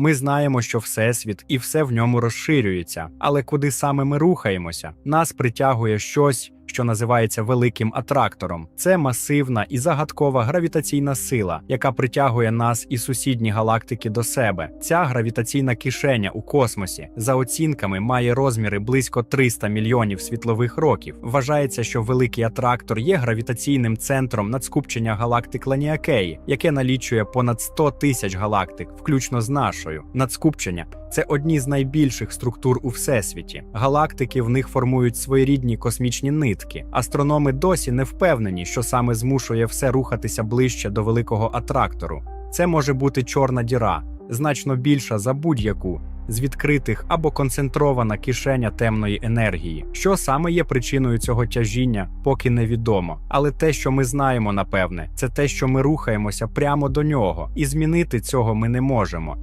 Ми знаємо, що всесвіт і все в ньому розширюється, але куди саме ми рухаємося? Нас притягує щось, що називається великим атрактором. Це масивна і загадкова гравітаційна сила, яка притягує нас і сусідні галактики до себе. Ця гравітаційна кишеня у космосі, за оцінками, має розміри близько 300 мільйонів світлових років. Вважається, що великий атрактор є гравітаційним центром надскупчення галактик Ланіакеї, яке налічує понад 100 тисяч галактик, включно з нашою. Надскупчення це одні з найбільших структур у всесвіті. Галактики в них формують своєрідні космічні нитки. Астрономи досі не впевнені, що саме змушує все рухатися ближче до великого атрактору. Це може бути чорна діра, значно більша за будь-яку. З відкритих або концентрована кишеня темної енергії, що саме є причиною цього тяжіння, поки невідомо. Але те, що ми знаємо, напевне, це те, що ми рухаємося прямо до нього, і змінити цього ми не можемо.